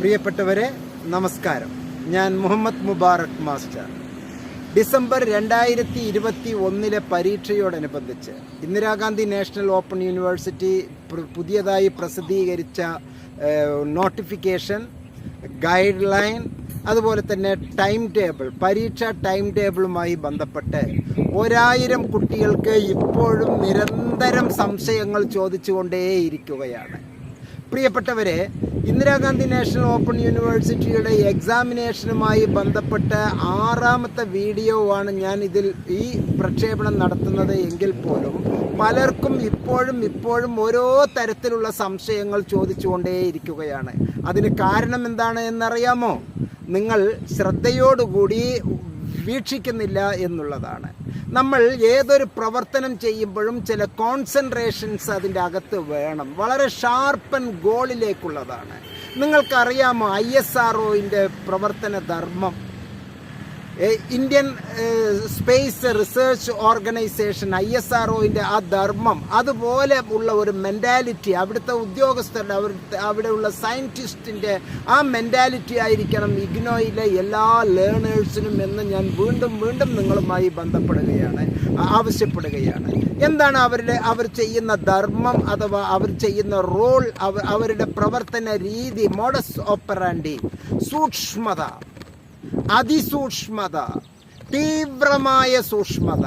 പ്രിയപ്പെട്ടവരെ നമസ്കാരം. ഞാൻ മുഹമ്മദ് മുബാറക് മാസ്റ്റർ. ഡിസംബർ രണ്ടായിരത്തി ഇരുപത്തി ഒന്നിലെ പരീക്ഷയോടനുബന്ധിച്ച് ഇന്ദിരാഗാന്ധി നാഷണൽ ഓപ്പൺ യൂണിവേഴ്സിറ്റി പുതിയതായി പ്രസിദ്ധീകരിച്ച നോട്ടിഫിക്കേഷൻ ഗൈഡ് ലൈൻ അതുപോലെ തന്നെ ടൈം ടേബിൾ പരീക്ഷ ടൈം ടേബിളുമായി ബന്ധപ്പെട്ട് ഒരായിരം കുട്ടികൾക്ക് ഇപ്പോഴും നിരന്തരം സംശയങ്ങൾ ചോദിച്ചുകൊണ്ടേയിരിക്കുകയാണ്. പ്രിയപ്പെട്ടവരെ ഇന്ദിരാഗാന്ധി നാഷണൽ ഓപ്പൺ യൂണിവേഴ്സിറ്റിയുടെ എക്സാമിനേഷനുമായി ബന്ധപ്പെട്ട ആറാമത്തെ വീഡിയോ ആണ് ഞാൻ ഇതിൽ ഈ പ്രക്ഷേപണം നടത്തുന്നത് എങ്കിൽ പോലും പലർക്കും ഇപ്പോഴും ഇപ്പോഴും ഓരോ തരത്തിലുള്ള സംശയങ്ങൾ ചോദിച്ചുകൊണ്ടേയിരിക്കുകയാണ്. അതിന് കാരണം എന്താണ് എന്നറിയാമോ? നിങ്ങൾ ശ്രദ്ധയോടുകൂടി വീക്ഷിക്കുന്നില്ല എന്നുള്ളതാണ്. നമ്മൾ ഏതൊരു പ്രവർത്തനം ചെയ്യുമ്പോഴും ചില കോൺസെൻട്രേഷൻസ് അതിന്റെ അകത്ത് വേണം. വളരെ ഷാർപ്പൻ ഗോളിലേക്കുള്ളതാണ് നിങ്ങൾക്കറിയാമോ ഐ എസ് ആർ പ്രവർത്തന ധർമ്മം? Indian space research organisation I S R ആ ധർമ്മം അതുപോലെ ഉള്ള ഒരു മെന്റാലിറ്റി അവിടുത്തെ ഉദ്യോഗസ്ഥരുടെ അവിടുത്തെ അവിടെയുള്ള സയന്റിസ്റ്റിന്റെ ആ മെന്റാലിറ്റി ആയിരിക്കണം ഇഗ്നോയിലെ എല്ലാ ലേണേഴ്സിനും എന്ന് ഞാൻ വീണ്ടും വീണ്ടും നിങ്ങളുമായി ബന്ധപ്പെടുകയാണ് ആവശ്യപ്പെടുകയാണ്. എന്താണ് അവരുടെ അവർ ചെയ്യുന്ന ധർമ്മം അഥവാ അവർ ചെയ്യുന്ന റോൾ അവരുടെ പ്രവർത്തന രീതി മോഡസ് ഓപ്പറാൻഡി സൂക്ഷ്മത. അതിസൂക്ഷ്മത തീവ്രമായ സൂക്ഷ്മത.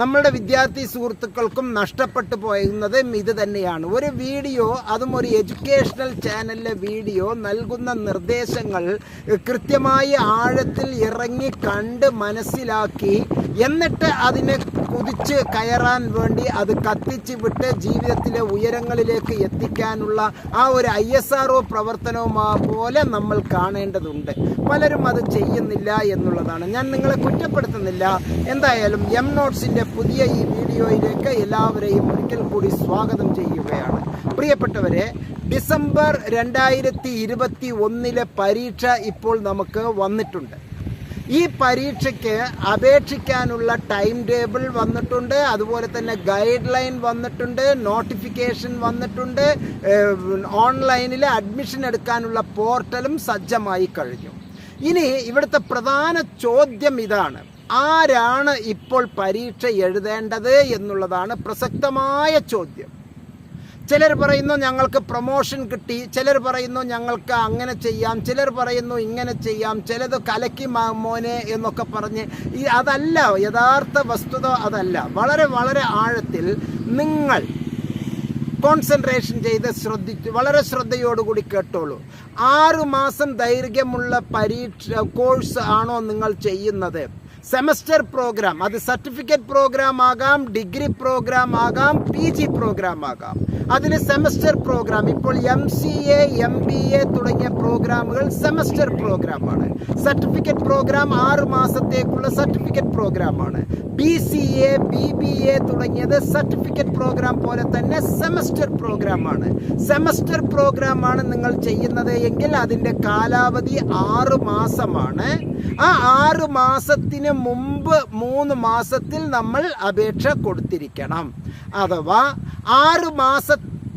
നമ്മളുടെ വിദ്യാർത്ഥി സുഹൃത്തുക്കൾക്കും നഷ്ടപ്പെട്ടു പോയുന്നത് ഇത് തന്നെയാണ്. ഒരു വീഡിയോ അതും ഒരു എഡ്യൂക്കേഷണൽ ചാനലിലെ വീഡിയോ നൽകുന്ന നിർദ്ദേശങ്ങൾ കൃത്യമായി ആഴത്തിൽ ഇറങ്ങി കണ്ട് മനസ്സിലാക്കി എന്നിട്ട് അതിനെ കുതിച്ച് കയറാൻ വേണ്ടി അത് കത്തിച്ച് വിട്ട് ജീവിതത്തിലെ ഉയരങ്ങളിലേക്ക് എത്തിക്കാനുള്ള ആ ഒരു ഐ എസ് ആർ ഒ പ്രവർത്തനവുമാ പോലെ നമ്മൾ കാണേണ്ടതുണ്ട്. പലരും അത് ചെയ്യുന്നില്ല എന്നുള്ളതാണ്. ഞാൻ നിങ്ങളെ കുറ്റപ്പെടുത്തുന്നില്ല. എന്തായാലും എം നോട്ട്സിന്റെ പുതിയ ഈ വീഡിയോയിലേക്ക് എല്ലാവരെയും ഒരിക്കൽ കൂടി സ്വാഗതം ചെയ്യുകയാണ്. പ്രിയപ്പെട്ടവരെ ഡിസംബർ രണ്ടായിരത്തി ഇരുപത്തി ഒന്നിലെ പരീക്ഷ ഇപ്പോൾ നമുക്ക് വന്നിട്ടുണ്ട്. ഈ പരീക്ഷയ്ക്ക് അപേക്ഷിക്കാനുള്ള ടൈം ടേബിൾ വന്നിട്ടുണ്ട് അതുപോലെ തന്നെ ഗൈഡ് ലൈൻ വന്നിട്ടുണ്ട് നോട്ടിഫിക്കേഷൻ വന്നിട്ടുണ്ട് ഓൺലൈനിൽ അഡ്മിഷൻ എടുക്കാനുള്ള പോർട്ടലും സജ്ജമായി കഴിഞ്ഞു. ഇനി ഇവിടുത്തെ പ്രധാന ചോദ്യം ഇതാണ്. ആരാണ് ഇപ്പോൾ പരീക്ഷ എഴുതേണ്ടത് എന്നുള്ളതാണ് പ്രസക്തമായ ചോദ്യം. ചിലർ പറയുന്നു ഞങ്ങൾക്ക് പ്രൊമോഷൻ കിട്ടി ചിലർ പറയുന്നു ഞങ്ങൾക്ക് അങ്ങനെ ചെയ്യാം ചിലർ പറയുന്നു ഇങ്ങനെ ചെയ്യാം ചിലത് കലക്കി മോനെ എന്നൊക്കെ പറഞ്ഞ് ഈ അതല്ല യഥാർത്ഥ വസ്തുത അതല്ല. വളരെ വളരെ ആഴത്തിൽ നിങ്ങൾ കോൺസെൻട്രേഷൻ ചെയ്ത് ശ്രദ്ധിച്ചു വളരെ ശ്രദ്ധയോടുകൂടി കേട്ടോളൂ. ആറു മാസം ദൈർഘ്യമുള്ള പരീക്ഷ കോഴ്സ് ആണോ നിങ്ങൾ ചെയ്യുന്നത്? സെമസ്റ്റർ പ്രോഗ്രാം അത് സർട്ടിഫിക്കറ്റ് പ്രോഗ്രാം ആകാം ഡിഗ്രി പ്രോഗ്രാം ആകാം പി ജി പ്രോഗ്രാം ആകാം. അതിന് സെമസ്റ്റർ പ്രോഗ്രാം. ഇപ്പോൾ M C A M B A തുടങ്ങിയ പ്രോഗ്രാമുകൾ സെമസ്റ്റർ പ്രോഗ്രാമാണ്. സർട്ടിഫിക്കറ്റ് പ്രോഗ്രാം ആറ് മാസത്തേക്കുള്ള സർട്ടിഫിക്കറ്റ് പ്രോഗ്രാമാണ്. B C A B B A തുടങ്ങിയത് സർട്ടിഫിക്കറ്റ് പ്രോഗ്രാം പോലെ തന്നെ സെമസ്റ്റർ പ്രോഗ്രാമാണ്. സെമസ്റ്റർ പ്രോഗ്രാമാണ് നിങ്ങൾ ചെയ്യുന്നത് എങ്കിൽ അതിന്റെ കാലാവധി ആറ് മാസമാണ്. ആ ആറ് മാസത്തിന് മുമ്പ് മൂന്ന് മാസത്തിൽ നമ്മൾ അപേക്ഷ കൊടുത്തിരിക്കണം. അഥവാ ആറ്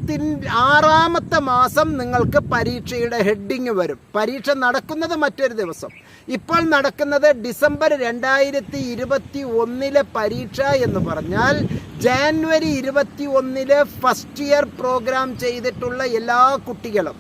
മാസത്തിൻ ആറാമത്തെ മാസം നിങ്ങൾക്ക് പരീക്ഷയുടെ ഹെഡിങ് വരും. പരീക്ഷ നടക്കുന്നത് മറ്റൊരു ദിവസം. ഇപ്പോൾ നടക്കുന്നത് ഡിസംബർ രണ്ടായിരത്തി ഇരുപത്തി ഒന്നിലെ പരീക്ഷ എന്ന് പറഞ്ഞാൽ ജാനുവരി ഇരുപത്തി ഒന്നിലെ ഫസ്റ്റ് ഇയർ പ്രോഗ്രാം ചെയ്തിട്ടുള്ള എല്ലാ കുട്ടികളും.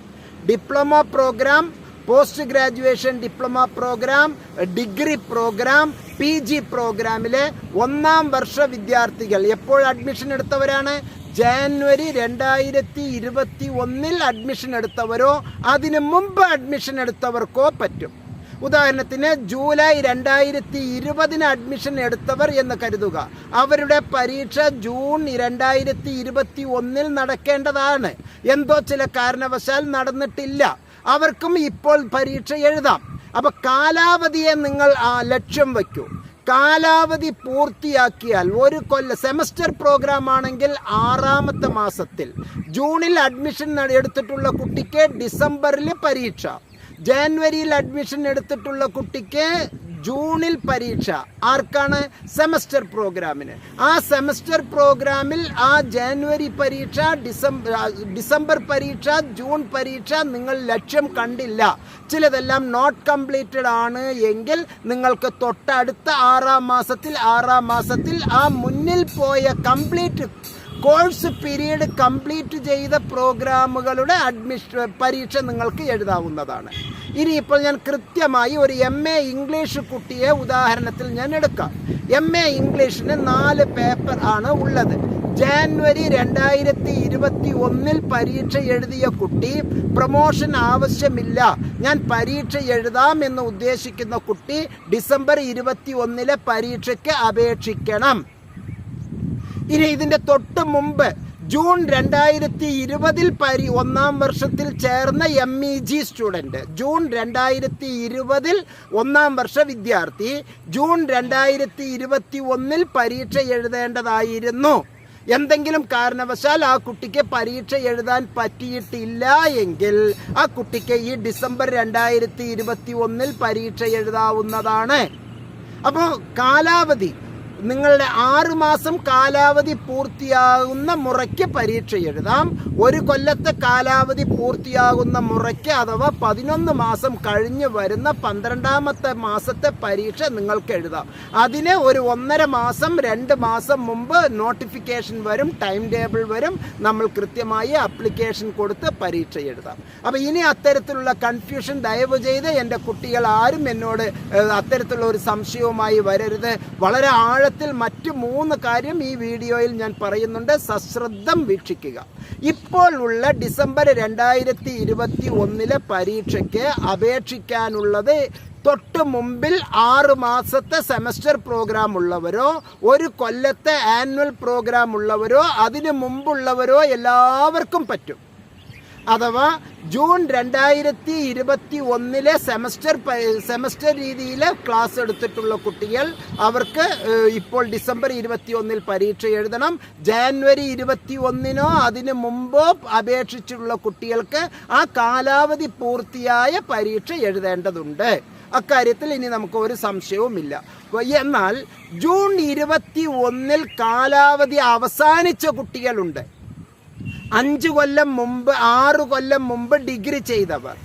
Diploma program post graduation diploma program degree program P G പ്രോഗ്രാമിലെ ഒന്നാം വർഷ വിദ്യാർത്ഥികൾ. എപ്പോൾ അഡ്മിഷൻ എടുത്തവരാണ്? ജാനുവരി രണ്ടായിരത്തി ഇരുപത്തി ഒന്നിൽ അഡ്മിഷൻ എടുത്തവരോ അതിനു മുമ്പ് അഡ്മിഷൻ എടുത്തവർക്കോ പറ്റും. ഉദാഹരണത്തിന് ജൂലൈ രണ്ടായിരത്തി ഇരുപതിന് അഡ്മിഷൻ എടുത്തവർ എന്ന് കരുതുക. അവരുടെ പരീക്ഷ ജൂൺ രണ്ടായിരത്തി ഇരുപത്തി ഒന്നിൽ നടക്കേണ്ടതാണ്. എന്തോ ചില കാരണവശാൽ നടന്നിട്ടില്ല. അവർക്കും ഇപ്പോൾ പരീക്ഷ എഴുതാം. അപ്പൊ കാലാവധിയെ നിങ്ങൾ ലക്ഷ്യം വയ്ക്കൂ. കാലാവധി പൂർത്തിയാക്കിയാൽ ഒരു കൊല്ല സെമസ്റ്റർ പ്രോഗ്രാം ആണെങ്കിൽ ആറാമത്തെ മാസത്തിൽ ജൂണിൽ അഡ്മിഷൻ എടുത്തിട്ടുള്ള കുട്ടിക്ക് ഡിസംബറിൽ പരീക്ഷ. ജാനുവരിയിൽ അഡ്മിഷൻ എടുത്തിട്ടുള്ള കുട്ടിക്ക് ജൂണിൽ പരീക്ഷ. ആർക്കാണ്? സെമസ്റ്റർ പ്രോഗ്രാമിന്. ആ സെമസ്റ്റർ പ്രോഗ്രാമിൽ ആ ജാനുവരി പരീക്ഷ ഡിസംബർ ഡിസംബർ പരീക്ഷ ജൂൺ പരീക്ഷ നിങ്ങൾ ലക്ഷ്യം കണ്ടില്ല. ചിലതെല്ലാം നോട്ട് കംപ്ലീറ്റഡ് ആണ് എങ്കിൽ നിങ്ങൾക്ക് തൊട്ടടുത്ത ആറാം മാസത്തിൽ ആറാം മാസത്തിൽ ആ മുന്നിൽ പോയ കംപ്ലീറ്റ് കോഴ്സ് പീരീഡ് കംപ്ലീറ്റ് ചെയ്ത പ്രോഗ്രാമുകളുടെ അഡ്മിഷൻ പരീക്ഷ നിങ്ങൾക്ക് എഴുതാവുന്നതാണ്. ഇനി ഇനിയിപ്പോൾ ഞാൻ കൃത്യമായി ഒരു എം എ ഇംഗ്ലീഷ് കുട്ടിയെ ഉദാഹരണത്തിൽ ഞാൻ എടുക്കാം. എം എ ഇംഗ്ലീഷിന് നാല് പേപ്പർ ആണ് ഉള്ളത്. ജാനുവരി രണ്ടായിരത്തി ഇരുപത്തി ഒന്നിൽ പരീക്ഷ എഴുതിയ കുട്ടി പ്രൊമോഷൻ ആവശ്യമില്ല. ഞാൻ പരീക്ഷ എഴുതാം എന്ന് ഉദ്ദേശിക്കുന്ന കുട്ടി ഡിസംബർ ഇരുപത്തി ഒന്നിലെ പരീക്ഷയ്ക്ക് അപേക്ഷിക്കണം. ഇനി ഇതിന്റെ തൊട്ട് മുമ്പ് ജൂൺ രണ്ടായിരത്തി ഇരുപതിൽ പരി ഒന്നാം വർഷത്തിൽ ചേർന്ന M E G student June രണ്ടായിരത്തി ഇരുപതിൽ ഒന്നാം വർഷ വിദ്യാർത്ഥി. ജൂൺ രണ്ടായിരത്തി ഇരുപത്തി ഒന്നിൽ പരീക്ഷ എഴുതേണ്ടതായിരുന്നു. എന്തെങ്കിലും കാരണവശാൽ ആ കുട്ടിക്ക് പരീക്ഷ എഴുതാൻ പറ്റിയിട്ടില്ല എങ്കിൽ ആ കുട്ടിക്ക് ഈ ഡിസംബർ രണ്ടായിരത്തി ഇരുപത്തി ഒന്നിൽ പരീക്ഷ എഴുതാവുന്നതാണ്. അപ്പോൾ കാലാവധി നിങ്ങളുടെ ആറുമാസം കാലാവധി പൂർത്തിയാകുന്ന മുറയ്ക്ക് പരീക്ഷ എഴുതാം. ഒരു കൊല്ലത്തെ കാലാവധി പൂർത്തിയാകുന്ന മുറയ്ക്ക് അഥവാ പതിനൊന്ന് മാസം കഴിഞ്ഞ് വരുന്ന പന്ത്രണ്ടാമത്തെ മാസത്തെ പരീക്ഷ നിങ്ങൾക്ക് എഴുതാം. അതിന് ഒരു ഒന്നര മാസം രണ്ട് മാസം മുമ്പ് നോട്ടിഫിക്കേഷൻ വരും ടൈം ടേബിൾ വരും. നമ്മൾ കൃത്യമായി അപ്ലിക്കേഷൻ കൊടുത്ത് പരീക്ഷ എഴുതാം. അപ്പോൾ ഇനി അത്തരത്തിലുള്ള കൺഫ്യൂഷൻ ദയവ് ചെയ്ത് എന്റെ കുട്ടികൾ ആരും എന്നോട് അത്തരത്തിലുള്ള ഒരു സംശയവുമായി വരരുത്. വളരെ ആഴത്തിൽ മറ്റ് മൂന്ന് കാര്യം ഈ വീഡിയോയിൽ ഞാൻ പറയുന്നുണ്ട്. സശ്രദ്ധം വീക്ഷിക്കുക. ഇപ്പോൾ ഉള്ള ഡിസംബർ രണ്ടായിരത്തി ഇരുപത്തി ഒന്നിലെ പരീക്ഷയ്ക്ക് അപേക്ഷിക്കാനുള്ളത് തൊട്ട് മുമ്പിൽ ആറ് മാസത്തെ സെമസ്റ്റർ പ്രോഗ്രാം ഉള്ളവരോ ഒരു കൊല്ലത്തെ ആനുവൽ പ്രോഗ്രാം ഉള്ളവരോ അതിനു മുമ്പുള്ളവരോ എല്ലാവർക്കും പറ്റും. അഥവാ ജൂൺ രണ്ടായിരത്തി ഇരുപത്തി ഒന്നിലെ സെമസ്റ്റർ സെമസ്റ്റർ രീതിയിൽ ക്ലാസ് എടുത്തിട്ടുള്ള കുട്ടികൾ അവർക്ക് ഇപ്പോൾ ഡിസംബർ ഇരുപത്തി ഒന്നിൽ പരീക്ഷ എഴുതണം. ജാനുവരി ഇരുപത്തി ഒന്നിനോ അതിനു മുമ്പോ അപേക്ഷിച്ചിട്ടുള്ള കുട്ടികൾക്ക് ആ കാലാവധി പൂർത്തിയായ പരീക്ഷ എഴുതേണ്ടതുണ്ട്. അക്കാര്യത്തിൽ ഇനി നമുക്ക് ഒരു സംശയവുമില്ല. എന്നാൽ ജൂൺ ഇരുപത്തി ഒന്നിൽ കാലാവധി അവസാനിച്ച കുട്ടികളുണ്ട്. അഞ്ച് കൊല്ലം മുമ്പ് ആറ് കൊല്ലം മുമ്പ് ഡിഗ്രി ചെയ്തവർ.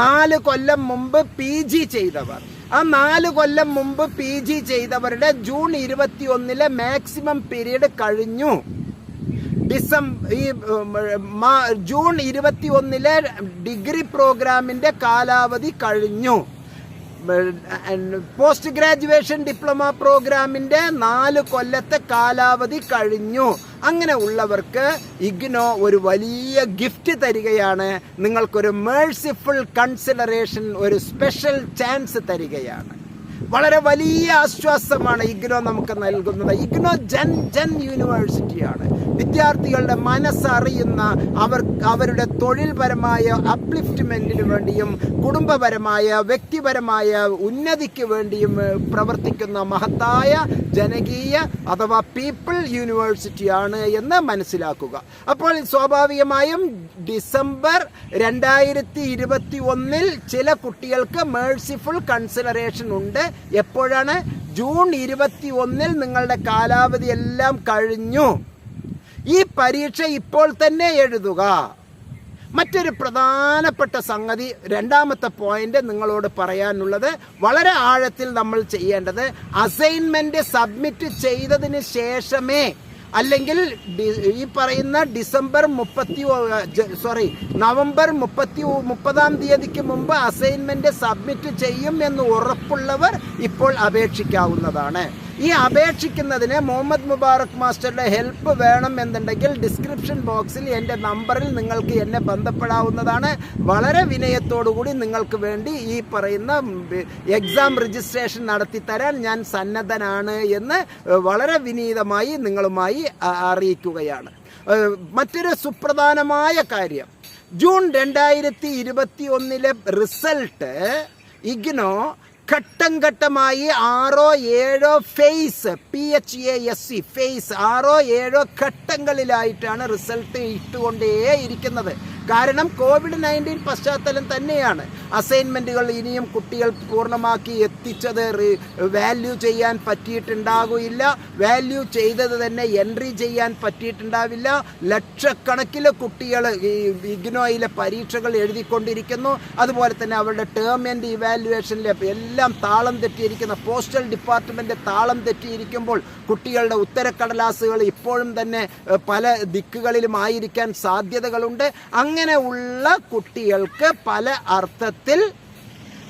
നാല് കൊല്ലം മുമ്പ് പി ജി ചെയ്തവർ. ആ നാല് കൊല്ലം മുമ്പ് പി ജി ചെയ്തവരുടെ ജൂൺ ഇരുപത്തി ഒന്നിലെ മാക്സിമം പീരീഡ് കഴിഞ്ഞു. ഡിസംബർ ഈ ജൂൺ ഇരുപത്തി ഒന്നിലെ ഡിഗ്രി പ്രോഗ്രാമിന്റെ കാലാവധി കഴിഞ്ഞു. പോസ്റ്റ് ഗ്രാജുവേഷൻ ഡിപ്ലോമ പ്രോഗ്രാമിന്റെ നാല് കൊല്ലത്തെ കാലാവധി കഴിഞ്ഞു. അങ്ങനെ ഉള്ളവർക്ക് ഇഗ്നോ ഒരു വലിയ ഗിഫ്റ്റ് തരികയാണ്. നിങ്ങൾക്കൊരു മേഴ്സിഫുൾ കൺസിഡറേഷൻ ഒരു സ്പെഷ്യൽ ചാൻസ് തരികയാണ്. വളരെ വലിയ ആശ്വാസമാണ് ഇഗ്നോ നമുക്ക് നൽകുന്നത്. ഇഗ്നോ ജൻ ജൻ യൂണിവേഴ്സിറ്റിയാണ്. വിദ്യാർത്ഥികളുടെ മനസ്സറിയുന്ന അവർ അവരുടെ തൊഴിൽപരമായ അപ്ലിഫ്റ്റ്മെന്റിന് വേണ്ടിയും കുടുംബപരമായ വ്യക്തിപരമായ ഉന്നതിക്ക് വേണ്ടിയും പ്രവർത്തിക്കുന്ന മഹത്തായ ജനകീയ അഥവാ പീപ്പിൾ യൂണിവേഴ്സിറ്റിയാണ് എന്ന് മനസ്സിലാക്കുക. അപ്പോൾ സ്വാഭാവികമായും ഡിസംബർ രണ്ടായിരത്തി ഇരുപത്തി ഒന്നിൽ ചില കുട്ടികൾക്ക് മേഴ്സിഫുൾ കൺസിഡറേഷൻ ഉണ്ട്. എപ്പോഴാണ്? ജൂൺ ഇരുപത്തി ഒന്നിൽ നിങ്ങളുടെ കാലാവധി എല്ലാം കഴിഞ്ഞു. ഈ പരീക്ഷ ഇപ്പോൾ തന്നെ എഴുതുക. മറ്റൊരു പ്രധാനപ്പെട്ട സംഗതി രണ്ടാമത്തെ പോയിന്റ് നിങ്ങളോട് പറയാനുള്ളത് വളരെ ആഴത്തിൽ നമ്മൾ ചെയ്യേണ്ടത് അസൈൻമെന്റ് സബ്മിറ്റ് ചെയ്തതിന് ശേഷമേ അല്ലെങ്കിൽ ഈ പറയുന്ന ഡിസംബർ മുപ്പത്തി സോറി നവംബർ മുപ്പത്തി മുപ്പതാം തീയതിക്ക് മുമ്പ് അസൈൻമെന്റ് സബ്മിറ്റ് ചെയ്യും എന്ന് ഉറപ്പുള്ളവർ ഇപ്പോൾ അപേക്ഷിക്കാവുന്നതാണ്. ഈ അപേക്ഷിക്കുന്നതിന് മുഹമ്മദ് മുബാറക് മാസ്റ്ററുടെ ഹെൽപ്പ് വേണം എന്നുണ്ടെങ്കിൽ ഡിസ്ക്രിപ്ഷൻ ബോക്സിൽ എന്റെ നമ്പറിൽ നിങ്ങൾക്ക് എന്നെ ബന്ധപ്പെടാവുന്നതാണ്. വളരെ വിനയത്തോടുകൂടി നിങ്ങൾക്ക് വേണ്ടി ഈ പറയുന്ന എക്സാം രജിസ്ട്രേഷൻ നടത്തി തരാൻ ഞാൻ സന്നദ്ധനാണ് എന്ന് വളരെ വിനീതമായി നിങ്ങളുമായി അറിയിക്കുകയാണ്. മറ്റൊരു സുപ്രധാനമായ കാര്യം. ജൂൺ രണ്ടായിരത്തി ഇരുപത്തി ഒന്നിലെ റിസൾട്ട് ഇഗ്നോ ഘട്ടം ഘട്ടമായി ആറോ ഏഴോ phase P H A S C phase ആറോ ഏഴോ ഘട്ടങ്ങളിലായിട്ടാണ് റിസൾട്ട് ഇട്ടുകൊണ്ടേ ഇരിക്കുന്നത് കാരണം കോവിഡ് നയന്റീൻ പശ്ചാത്തലം തന്നെയാണ്. അസൈൻമെന്റുകൾ ഇനിയും കുട്ടികൾ പൂർണമാക്കി എത്തിച്ചത് വാല്യൂ ചെയ്യാൻ പറ്റിയിട്ടുണ്ടാകില്ല വാല്യൂ ചെയ്തത് തന്നെ എൻട്രി ചെയ്യാൻ പറ്റിയിട്ടുണ്ടാവില്ല. ലക്ഷക്കണക്കിന് കുട്ടികൾ ഈ ഇഗ്നോയിലെ പരീക്ഷകൾ എഴുതിക്കൊണ്ടിരിക്കുന്നു. അതുപോലെ തന്നെ അവരുടെ ടേം ആൻഡ് ഇവാലുവേഷനിലെ എല്ലാം താളം തെറ്റിയിരിക്കുന്ന പോസ്റ്റൽ ഡിപ്പാർട്ട്മെന്റ് താളം തെറ്റിയിരിക്കുമ്പോൾ കുട്ടികളുടെ ഉത്തരക്കടലാസുകൾ ഇപ്പോഴും തന്നെ പല ദിക്കുകളിലും ആയിരിക്കാൻ സാധ്യതകളുണ്ട്. അങ്ങനെ ഉള്ള കുട്ടികൾക്ക് പല അർത്ഥത്തിൽ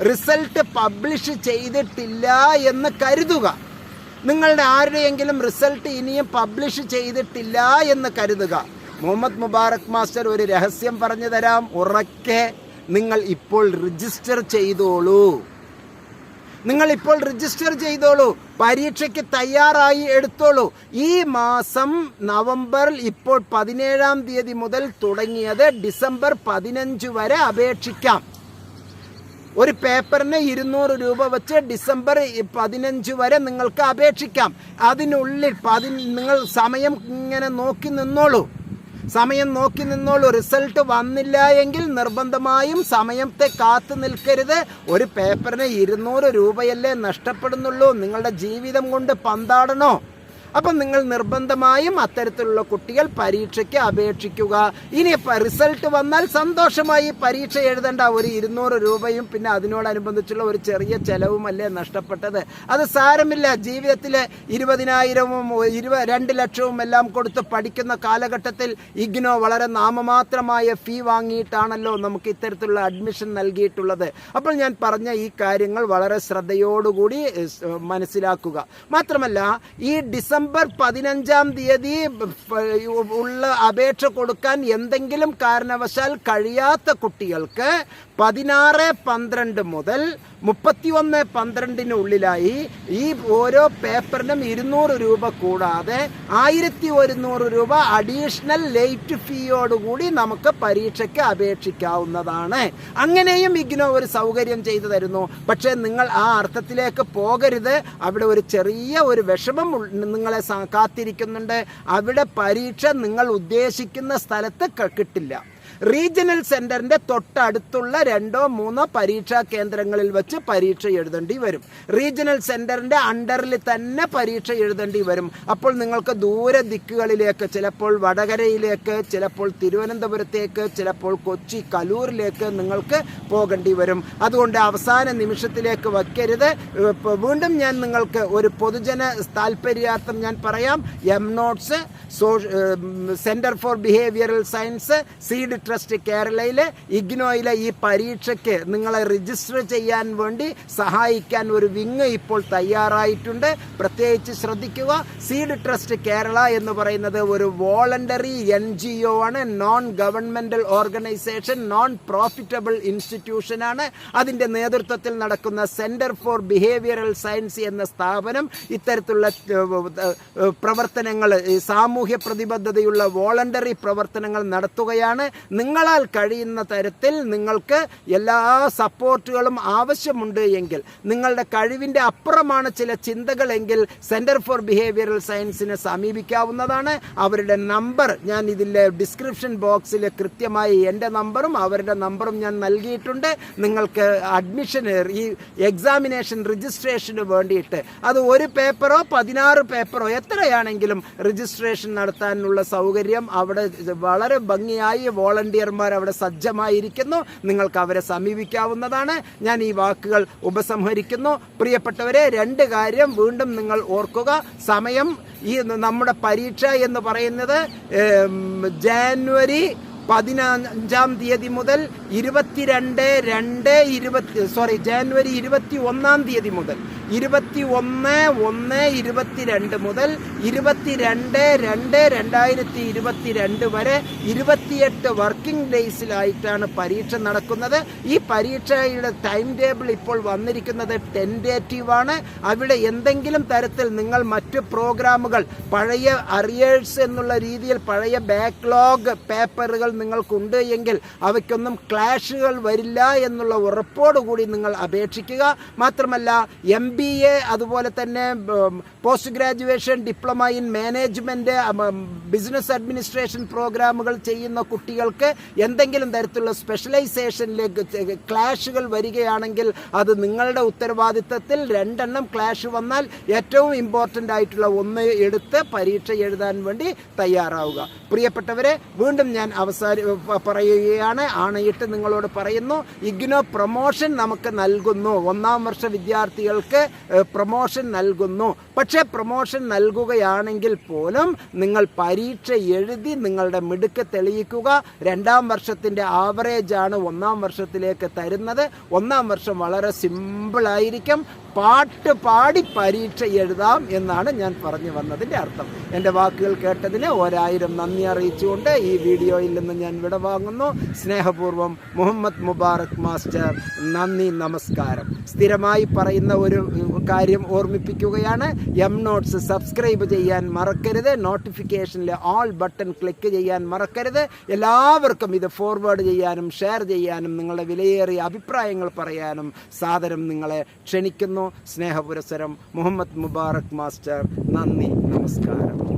റിസൾട്ട് പബ്ലിഷ് ചെയ്തിട്ടില്ല എന്ന് കരുതുക. നിങ്ങളുടെ ആരുടെയെങ്കിലും റിസൾട്ട് ഇനിയും പബ്ലിഷ് ചെയ്തിട്ടില്ല എന്ന് കരുതുക. മുഹമ്മദ് മുബാറക് മാസ്റ്റർ ഒരു രഹസ്യം പറഞ്ഞു തരാം. ഉറക്കെ നിങ്ങൾ ഇപ്പോൾ രജിസ്റ്റർ ചെയ്തോളൂ. നിങ്ങൾ ഇപ്പോൾ രജിസ്റ്റർ ചെയ്തോളൂ. പരീക്ഷയ്ക്ക് തയ്യാറായി എടുത്തോളൂ. ഈ മാസം നവംബറിൽ ഇപ്പോൾ പതിനേഴാം തീയതി മുതൽ തുടങ്ങിയത് ഡിസംബർ പതിനഞ്ച് വരെ അപേക്ഷിക്കാം. ഒരു പേപ്പറിന് ഇരുന്നൂറ് രൂപ വെച്ച് ഡിസംബർ പതിനഞ്ച് വരെ നിങ്ങൾക്ക് അപേക്ഷിക്കാം. അതിനുള്ളിൽ പതി നിങ്ങൾ സമയം ഇങ്ങനെ നോക്കി നിന്നോളൂ. സമയം നോക്കി നിന്നോളൂ. റിസൾട്ട് വന്നില്ല എങ്കിൽ നിർബന്ധമായും സമയത്തെ കാത്തു നിൽക്കരുത്. ഒരു പേപ്പറിന് ഇരുന്നൂറ് രൂപയല്ലേ നഷ്ടപ്പെടുന്നുള്ളൂ. നിങ്ങളുടെ ജീവിതം കൊണ്ട് പന്താടണോ? അപ്പം നിങ്ങൾ നിർബന്ധമായും അത്തരത്തിലുള്ള കുട്ടികൾ പരീക്ഷയ്ക്ക് അപേക്ഷിക്കുക. ഇനി റിസൾട്ട് വന്നാൽ സന്തോഷമായി പരീക്ഷ എഴുതേണ്ട ഒരു ഇരുന്നൂറ് രൂപയും പിന്നെ അതിനോടനുബന്ധിച്ചുള്ള ഒരു ചെറിയ ചെലവുമല്ലേ നഷ്ടപ്പെട്ടത്. അത് സാരമില്ല. ജീവിതത്തിൽ ഇരുപതിനായിരവും ഇരുപ രണ്ട് ലക്ഷവും എല്ലാം കൊടുത്ത് പഠിക്കുന്ന കാലഘട്ടത്തിൽ ഇഗ്നോ വളരെ നാമമാത്രമായ ഫീ വാങ്ങിയിട്ടാണല്ലോ നമുക്ക് ഇത്തരത്തിലുള്ള അഡ്മിഷൻ നൽകിയിട്ടുള്ളത്. അപ്പോൾ ഞാൻ പറഞ്ഞ ഈ കാര്യങ്ങൾ വളരെ ശ്രദ്ധയോടുകൂടി മനസ്സിലാക്കുക. മാത്രമല്ല ഈ ഡിസംബർ പതിനഞ്ചാം തീയതി ഉള്ള അപേക്ഷ കൊടുക്കാൻ എന്തെങ്കിലും കാരണവശാൽ കഴിയാത്ത കുട്ടികൾക്ക് പതിനാറ് പന്ത്രണ്ട് മുതൽ മുപ്പത്തിയൊന്ന് പന്ത്രണ്ടിനുള്ളിലായി ഈ ഓരോ പേപ്പറിനും ഇരുന്നൂറ് രൂപ കൂടാതെ ആയിരത്തി ഒരുന്നൂറ് രൂപ അഡീഷണൽ ലേറ്റ് ഫീയോടുകൂടി നമുക്ക് പരീക്ഷയ്ക്ക് അപേക്ഷിക്കാവുന്നതാണ്. അങ്ങനെയും ഇഗ്നോ ഒരു സൗകര്യം ചെയ്തു തരുന്നു. പക്ഷേ നിങ്ങൾ ആ അർത്ഥത്തിലേക്ക് പോകരുത്. അവിടെ ഒരു ചെറിയ ഒരു വിഷമം നിങ്ങളെ കാത്തിരിക്കുന്നുണ്ട്. അവിടെ പരീക്ഷ നിങ്ങൾ ഉദ്ദേശിക്കുന്ന സ്ഥലത്ത് കിട്ടില്ല. റീജിയണൽ സെന്ററിന്റെ തൊട്ടടുത്തുള്ള രണ്ടോ മൂന്നോ പരീക്ഷാ കേന്ദ്രങ്ങളിൽ വെച്ച് പരീക്ഷ എഴുതേണ്ടി വരും. റീജിയണൽ സെന്ററിന്റെ അണ്ടറിൽ തന്നെ പരീക്ഷ എഴുതേണ്ടി വരും. അപ്പോൾ നിങ്ങൾക്ക് ദൂര ദിക്കുകളിലേക്ക് ചിലപ്പോൾ വടകരയിലേക്ക് ചിലപ്പോൾ തിരുവനന്തപുരത്തേക്ക് ചിലപ്പോൾ കൊച്ചി കലൂരിലേക്ക് നിങ്ങൾക്ക് പോകേണ്ടി വരും. അതുകൊണ്ട് അവസാന നിമിഷത്തിലേക്ക് വയ്ക്കരുത്. വീണ്ടും ഞാൻ നിങ്ങൾക്ക് ഒരു പൊതുജന താല്പര്യാർത്ഥം ഞാൻ പറയാം. M notes centre for behavioural science seed trust കേരളയിലെ ഇഗ്നോയിലെ ഈ പരീക്ഷയ്ക്ക് നിങ്ങളെ രജിസ്റ്റർ ചെയ്യാൻ വേണ്ടി സഹായിക്കാൻ ഒരു വിങ് ഇപ്പോൾ തയ്യാറായിട്ടുണ്ട്. പ്രത്യേകിച്ച് ശ്രദ്ധിക്കുക സീഡ് ട്രസ്റ്റ് കേരള എന്ന് പറയുന്നത് ഒരു വോളണ്ടറി എൻ ജി ഒ ആണ് non governmental organisation non profitable ഇൻസ്റ്റിറ്റ്യൂഷനാണ് അതിന്റെ നേതൃത്വത്തിൽ നടക്കുന്ന സെന്റർ ഫോർ ബിഹേവിയറൽ സയൻസ് എന്ന സ്ഥാപനം ഇത്തരത്തിലുള്ള പ്രവർത്തനങ്ങൾ സാമൂഹ്യ പ്രതിബദ്ധതയുള്ള വോളണ്ടറി പ്രവർത്തനങ്ങൾ നടത്തുകയാണ്. നിങ്ങളാൽ കഴിയുന്ന തരത്തിൽ നിങ്ങൾക്ക് എല്ലാ സപ്പോർട്ടുകളും ആവശ്യമുണ്ട് എങ്കിൽ നിങ്ങളുടെ കഴിവിന്റെ അപ്പുറമാണ് ചില ചിന്തകളെങ്കിൽ സെന്റർ ഫോർ ബിഹേവിയറൽ സയൻസിനെ സമീപിക്കാവുന്നതാണ്. അവരുടെ നമ്പർ ഞാൻ ഇതിലെ ഡിസ്ക്രിപ്ഷൻ ബോക്സിൽ കൃത്യമായി എന്റെ നമ്പറും അവരുടെ നമ്പറും ഞാൻ നൽകിയിട്ടുണ്ട്. നിങ്ങൾക്ക് അഡ്മിഷന് ഈ എക്സാമിനേഷൻ രജിസ്ട്രേഷന് വേണ്ടിയിട്ട്. അത് ഒരു പേപ്പറോ പതിനാറ് പേപ്പറോ എത്രയാണെങ്കിലും രജിസ്ട്രേഷൻ നടത്താനുള്ള സൗകര്യം അവിടെ വളരെ ഭംഗിയായി വോളണ്ടിയർമാർ അവിടെ സജ്ജമായിരിക്കുന്നു. നിങ്ങൾക്ക് അവരെ സമീപിക്കാവുന്നതാണ്. ഞാൻ ഈ വാക്കുകൾ ഉപസംഹരിക്കുന്നു. പ്രിയപ്പെട്ടവരെ രണ്ട് കാര്യം വീണ്ടും നിങ്ങൾ ഓർക്കുക. സമയം ഈ നമ്മുടെ പരീക്ഷ എന്ന് പറയുന്നത് ജാനുവരി പതിനഞ്ചാം തീയതി മുതൽ ഇരുപത്തിരണ്ട് രണ്ട് ഇരുപത്തി സോറി ജാനുവരി ഇരുപത്തി ഒന്നാം തീയതി മുതൽ. ഇരുപത്തി ഒന്ന് ഒന്ന് ഇരുപത്തിരണ്ട് മുതൽ ഇരുപത്തിരണ്ട് രണ്ട് രണ്ടായിരത്തി ഇരുപത്തിരണ്ട് വരെ ഇരുപത്തിയെട്ട് വർക്കിംഗ് ഡേയ്സിലായിട്ടാണ് പരീക്ഷ നടക്കുന്നത്. ഈ പരീക്ഷയുടെ ടൈം ടേബിൾ ഇപ്പോൾ വന്നിരിക്കുന്നത് ടെൻഡേറ്റീവ് ആണ്. അവിടെ എന്തെങ്കിലും തരത്തിൽ നിങ്ങൾ മറ്റ് പ്രോഗ്രാമുകൾ പഴയ അറിയേഴ്സ് എന്നുള്ള രീതിയിൽ പഴയ ബാക്ക്ലോഗ് പേപ്പറുകൾ നിങ്ങൾക്കുണ്ട് എങ്കിൽ അവയ്ക്കൊന്നും ക്ലാഷുകൾ വരില്ല എന്നുള്ള ഉറപ്പോടുകൂടി നിങ്ങൾ അപേക്ഷിക്കുക. മാത്രമല്ല എം ബി എ അതുപോലെ തന്നെ post graduation diploma in management business administration പ്രോഗ്രാമുകൾ ചെയ്യുന്ന കുട്ടികൾക്ക് എന്തെങ്കിലും തരത്തിലുള്ള സ്പെഷ്യലൈസേഷനിലേക്ക് ക്ലാഷുകൾ വരികയാണെങ്കിൽ അത് നിങ്ങളുടെ ഉത്തരവാദിത്തത്തിൽ രണ്ടെണ്ണം ക്ലാഷ് വന്നാൽ ഏറ്റവും ഇമ്പോർട്ടന്റ് ആയിട്ടുള്ള ഒന്ന് എടുത്ത് പരീക്ഷ എഴുതാൻ വേണ്ടി തയ്യാറാവുക. പ്രിയപ്പെട്ടവരെ വീണ്ടും ഞാൻ അവസാന പറയുകയാണ്. ആണയിട്ട് നിങ്ങളോട് പറയുന്നു ഇഗ്നോ പ്രൊമോഷൻ നമുക്ക് നൽകുന്നു. ഒന്നാം വർഷ വിദ്യാർത്ഥികൾക്ക് പ്രൊമോഷൻ നൽകുന്നു. പക്ഷേ പ്രൊമോഷൻ നൽകുകയാണെങ്കിൽ പോലും നിങ്ങൾ പരീക്ഷ എഴുതി നിങ്ങളുടെ മിടുക്ക് തെളിയിക്കുക. രണ്ടാം വർഷത്തിന്റെ ആവറേജാണ് ഒന്നാം വർഷത്തിലേക്ക് തരുന്നത്. ഒന്നാം വർഷം വളരെ സിമ്പിളായിരിക്കും പാട്ട് പാടി പരീക്ഷ എഴുതാം എന്നാണ് ഞാൻ പറഞ്ഞു വന്നതിന്റെ അർത്ഥം. എന്റെ വാക്കുകൾ കേട്ടതിന് ഒരായിരം നന്ദി അറിയിച്ചുകൊണ്ട് ഈ വീഡിയോയിൽ നിന്ന് ഞാൻ വിട വാങ്ങുന്നു. സ്നേഹപൂർവം മുഹമ്മദ് മുബാറക് മാസ്റ്റർ നന്ദി നമസ്കാരം. സ്ഥിരമായി പറയുന്ന ഒരു കാര്യം ഓർമ്മിപ്പിക്കുകയാണ്. എം നോട്ട്സ് സബ്സ്ക്രൈബ് ചെയ്യാൻ മറക്കരുത്. നോട്ടിഫിക്കേഷനിലെ ഓൾ ബട്ടൺ ക്ലിക്ക് ചെയ്യാൻ മറക്കരുത്. എല്ലാവർക്കും ഇത് ഫോർവേഡ് ചെയ്യാനും ഷെയർ ചെയ്യാനും നിങ്ങളുടെ വിലയേറിയ അഭിപ്രായങ്ങൾ പറയാനും സാദരം നിങ്ങളെ ക്ഷണിക്കുന്നു. സ്നേഹപുരസരം മുഹമ്മദ് മുബാറക് മാസ്റ്റർ. നന്ദി നമസ്കാരം.